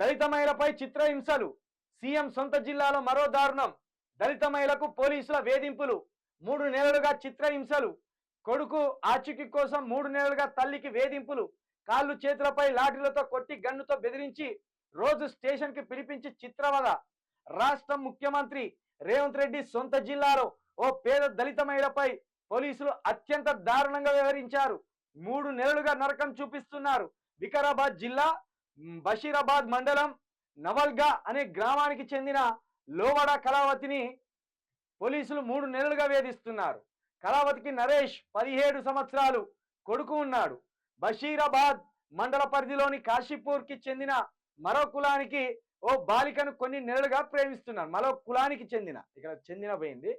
దళిత మహిళపై చిత్రహింసలు. సీఎం సొంత జిల్లాలో మరో దారుణం. దళిత మహిళకు పోలీసుల వేధింపులు. మూడు నెలలుగా చిత్రహింసలు. కొడుకు ఆచూకీ కోసం మూడు నెలలుగా తల్లికి వేధింపులు. కాళ్ళు చేతులపై లాఠీలతో కొట్టి గన్నుతో బెదిరించి రోజు స్టేషన్కి పిలిపించి చిత్రవద రాష్ట్ర ముఖ్యమంత్రి రేవంత్ రెడ్డి సొంత జిల్లాలో ఓ పేద దళిత మహిళపై పోలీసులు అత్యంత దారుణంగా వ్యవహరించారు. మూడు నెలలుగా నరకం చూపిస్తున్నారు. వికారాబాద్ జిల్లా బషీరాబాద్ మండలం నవల్గా అనే గ్రామానికి చెందిన లోవడ కళావతిని పోలీసులు మూడు నెలలుగా వేధిస్తున్నారు. కళావతికి నరేష్ పదిహేడు సంవత్సరాలు కొడుకు ఉన్నాడు. బషీరాబాద్ మండల పరిధిలోని కాశీపూర్కి చెందిన మరో కులానికి ఓ బాలికను కొన్ని నెలలుగా ప్రేమిస్తున్నాడు. మరో కులానికి చెందిన ఇక్కడ చెందిన పోయింది.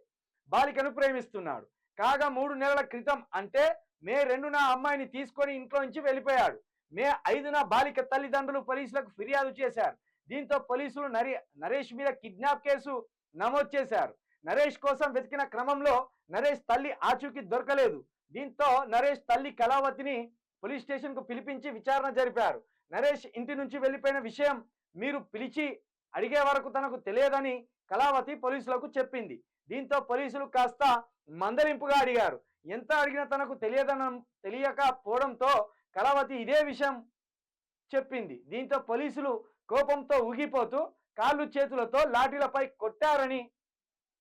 బాలికను ప్రేమిస్తున్నాడు. కాగా మూడు నెలల క్రితం అంటే మే రెండున నా అమ్మాయిని తీసుకొని ఇంట్లో నుంచి వెళ్ళిపోయాడు. మే ఐదున బాలిక తల్లిదండ్రులు పోలీసులకు ఫిర్యాదు చేశారు. దీంతో పోలీసులు నరే నరేష్ మీద కిడ్నాప్ కేసు నమోదు చేశారు. నరేష్ కోసం వెతికిన క్రమంలో నరేష్ తల్లి ఆచూకీ దొరకలేదు. దీంతో నరేష్ తల్లి కళావతిని పోలీస్ స్టేషన్కు పిలిపించి విచారణ జరిపారు. నరేష్ ఇంటి నుంచి వెళ్ళిపోయిన విషయం మీరు పిలిచి అడిగే వరకు తనకు తెలియదని కళావతి పోలీసులకు చెప్పింది. దీంతో పోలీసులు కాస్త మందలింపుగా అడిగారు. ఎంత అడిగినా తనకు తెలియదన తెలియకపోవడంతో కళావతి ఇదే విషయం చెప్పింది. దీంతో పోలీసులు కోపంతో ఊగిపోతూ కాళ్ళు చేతులతో లాఠీలపై కొట్టారని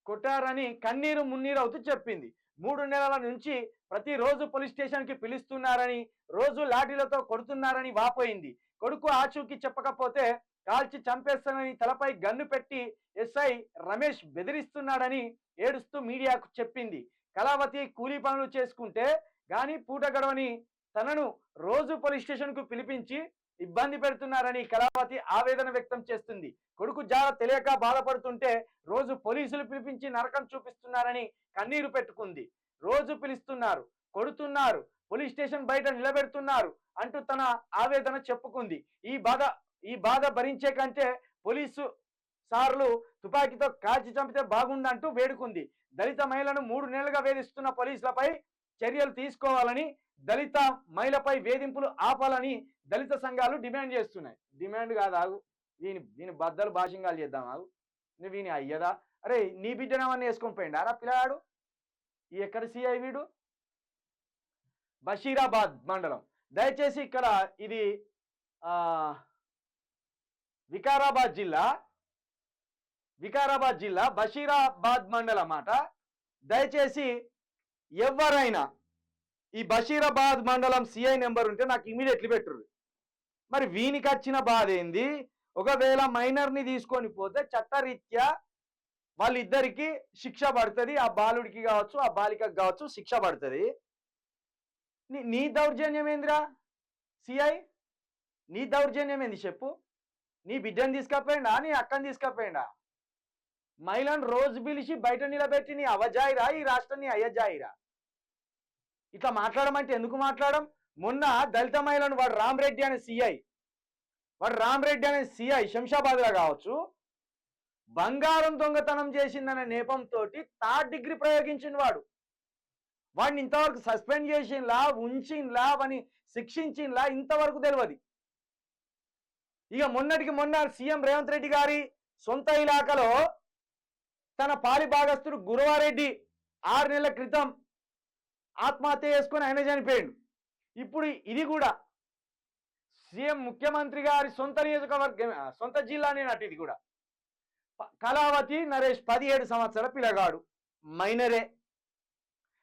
కొట్టారని కన్నీరు మున్నీరు అవుతూ చెప్పింది. మూడు నెలల నుంచి ప్రతిరోజు పోలీస్ స్టేషన్కి పిలుస్తున్నారని రోజు లాఠీలతో కొడుతున్నారని వాపోయింది. కొడుకు ఆచూకీ చెప్పకపోతే కాల్చి చంపేస్తానని తలపై గన్ను పెట్టి ఎస్ఐ రమేష్ బెదిరిస్తున్నాడని ఏడుస్తూ మీడియాకు చెప్పింది. కళావతి కూలీ పనులు చేసుకుంటే గాని పూట గడవని తనను రోజు పోలీస్ స్టేషన్కు పిలిపించి ఇబ్బంది పెడుతున్నారని కళావతి ఆవేదన వ్యక్తం చేస్తుంది. కొడుకు జాడ తెలియక బాధపడుతుంటే రోజు పోలీసులు పిలిపించి నరకం చూపిస్తున్నారని కన్నీరు పెట్టుకుంది. రోజు పిలుస్తున్నారు కొడుతున్నారు పోలీస్ స్టేషన్ బయట నిలబెడుతున్నారు అంటూ తన ఆవేదన చెప్పుకుంది. ఈ బాధ ఈ బాధ భరించే కంటే పోలీసు సార్లు తుపాకీతో కాల్చి చంపితే బాగుండంటూ వేడుకుంది. దళిత మహిళను మూడు నెలలుగా వేధిస్తున్న పోలీసులపై చర్యలు తీసుకోవాలని దళిత మహిళపై వేధింపులు ఆపాలని దళిత సంఘాలు డిమాండ్ చేస్తున్నాయి. డిమాండ్ కాదు ఆగు. దీని దీని బద్దలు భాషింగాలు చేద్దాం ఆగు. నువ్వు వీని అయ్యదా? అరే నీ బిడ్డనవన్నీ వేసుకొని పోయిండు? అరా పిల్లాడు? ఈ ఎక్కడ సిఐ వీడు? బషీరాబాద్ మండలం. దయచేసి ఇక్కడ ఇది వికారాబాద్ జిల్లా వికారాబాద్ జిల్లా బషీరాబాద్ మండలం మాట దయచేసి ఎవరైనా ఈ బషీరాబాద్ మండలం సిఐ నెంబర్ ఉంటే నాకు ఇమీడియట్లీ పెట్టరు మరి వీనికి వచ్చిన బాధ ఏంది? ఒకవేళ మైనర్ని తీసుకొని పోతే చట్టరీత్యా వాళ్ళిద్దరికి శిక్ష పడుతుంది ఆ బాలుడికి కావచ్చు ఆ బాలికకు కావచ్చు శిక్ష పడుతుంది. నీ నీ దౌర్జన్యం ఏందిరా? సిఐ నీ దౌర్జన్యం ఏంది చెప్పు? నీ బిడ్డని తీసుకపోయిండా? నీ అక్కని తీసుకపోయిండా? మహిళను రోజు పిలిచి బయట నిలబెట్టి నీ అవజాయిరా? ఈ రాష్ట్రం నీ అయ్యజాయిరా? ఇట్లా మాట్లాడమంటే ఎందుకు మాట్లాడడం మొన్న దళిత మహిళను వాడు రామరెడ్డి అనే సిఐ వాడు రామరెడ్డి అనే సిఐ శంషాబాద్లో కావచ్చు. బంగారం దొంగతనం చేసిందనే నేపంతో థర్డ్ డిగ్రీ ప్రయోగించిన వాడు. వాడిని ఇంతవరకు సస్పెండ్ చేసింలా ఉంచిన్లా అని శిక్షించిన్లా ఇంతవరకు తెలియదు ఇక మొన్నటికి మొన్న సీఎం రేవంత్ రెడ్డి గారి సొంత ఇలాకలో తన పాలి భాగస్తుడు గురువారెడ్డి ఆరు నెలల క్రితం ఆత్మహత్య చేసుకొని ఆయన చనిపోయాడు. ఇప్పుడు ఇది కూడా సీఎం ముఖ్యమంత్రి గారి సొంత నియోజకవర్గం సొంత జిల్లానే నటు ఇది కూడా. కళావతి నరేష్ పదిహేడు సంవత్సరాల పిల్లగాడు మైనరే.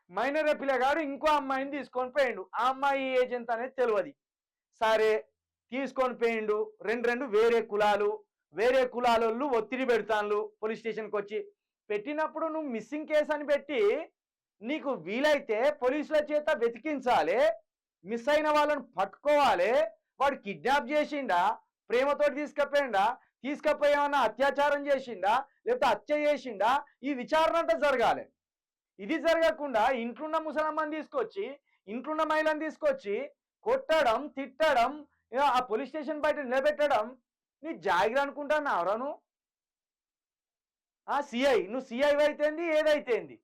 మైనరే పిల్లగాడు ఇంకో అమ్మాయిని తీసుకొని పోయిండు. ఆ అమ్మాయి ఏజ్ ఎంత అనేది తెలియదు సరే తీసుకొని పోయిండు. రెండు రెండు వేరే కులాలు వేరే కులాలోళ్ళు ఒత్తిడి పెడతాను పోలీస్ స్టేషన్కి వచ్చి పెట్టినప్పుడు నువ్వు మిస్సింగ్ కేసు అని పెట్టి నీకు వీలైతే పోలీసుల చేత వెతికించాలి మిస్ అయిన వాళ్ళని పట్టుకోవాలి వాడు కిడ్నాప్ చేసిండా ప్రేమతో తీసుకపోయిండా తీసుకపోయి ఏమన్నా అత్యాచారం చేసిండా లేకపోతే హత్య చేసిండా ఈ విచారణ అంతా జరగాలి. ఇది జరగకుండా ఇంట్లోన్న ముసలమ్మని తీసుకొచ్చి ఇంట్లోన్న మహిళను తీసుకొచ్చి కొట్టడం తిట్టడం ఆ పోలీస్ స్టేషన్ బయట నిలబెట్టడం నీ జాగిర అనుకుంటాను ఎవరను ఆ సిఐ నువ్వు సిఐ అయితేంది ఏదైతేంది?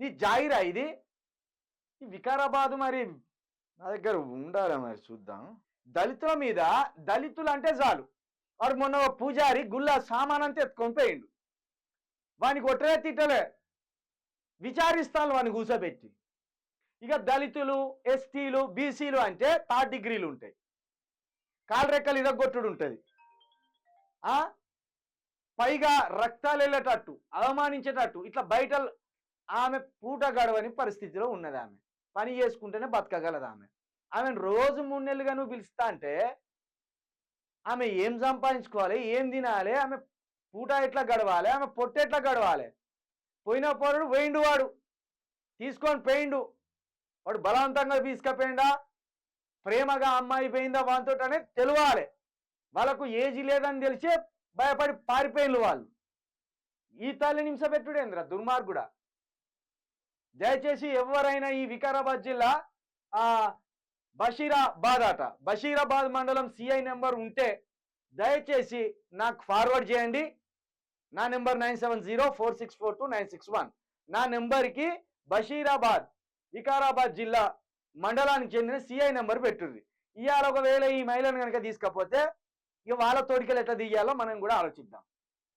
నీ జాయిరా ఇది? ఈ వికారాబాద్ మరి నా దగ్గర ఉండాలి మరి చూద్దాం. దళితుల మీద దళితులు అంటే చాలు. వాడు మొన్న ఒక పూజారి గుళ్ళ సామాన్ అంతా ఎత్తుకొని పోయిండు. వానికి ఒట్టలే తిట్టలే. విచారిస్తాను వాడిని కూర్చోబెట్టి ఇక దళితులు ఎస్టీలు బీసీలు అంటే థర్డ్ డిగ్రీలు ఉంటాయి. కాలరెక్కలు ఇరగొట్టుడు ఉంటుంది. పైగా రక్తాలు వెళ్ళేటట్టు అవమానించేటట్టు ఇట్లా బయట ఆమె పూట గడవని పరిస్థితిలో ఉన్నది ఆమె పని చేసుకుంటేనే బతకగలదు ఆమె ఆమెను రోజు మూడు నెలలుగా నువ్వు పిలుస్తా అంటే ఆమె ఏం సంపాదించుకోవాలి ఏం తినాలి ఆమె పూట ఎట్లా గడవాలి ఆమె పొట్ట ఎట్లా గడవాలి? పోయిన పోరుడు పోయిండు వాడు. తీసుకొని పోయిండు. వాడు బలవంతంగా తీసుకుపోయిండా? ప్రేమగా అమ్మాయి పోయిందా వాళ్ళతో అనేది తెలియాలి వాళ్ళకు ఏజీ లేదని తెలిసే భయపడి పారిపోయిన వాళ్ళు. ఈ తల్లి నిమిష పెట్టుడేంద్ర? దుర్మార్గుడా? దయచేసి ఎవరైనా ఈ వికారాబాద్ జిల్లా ఆ బషీరాబాద్ అట బషీరాబాద్ మండలం సిఐ నెంబర్ ఉంటే దయచేసి నాకు ఫార్వర్డ్ చేయండి. నా number nine seven zero four six four two nine six one. నా నెంబర్కి బషీరాబాద్ వికారాబాద్ జిల్లా మండలానికి చెందిన సిఐ నెంబర్ పెట్టుర్రి. ఇవాళ ఒకవేళ ఈ మహిళను కనుక తీసుకపోతే ఇక వాళ్ళ తోడికలు ఎట్లా దిగాలో మనం కూడా ఆలోచిద్దాం.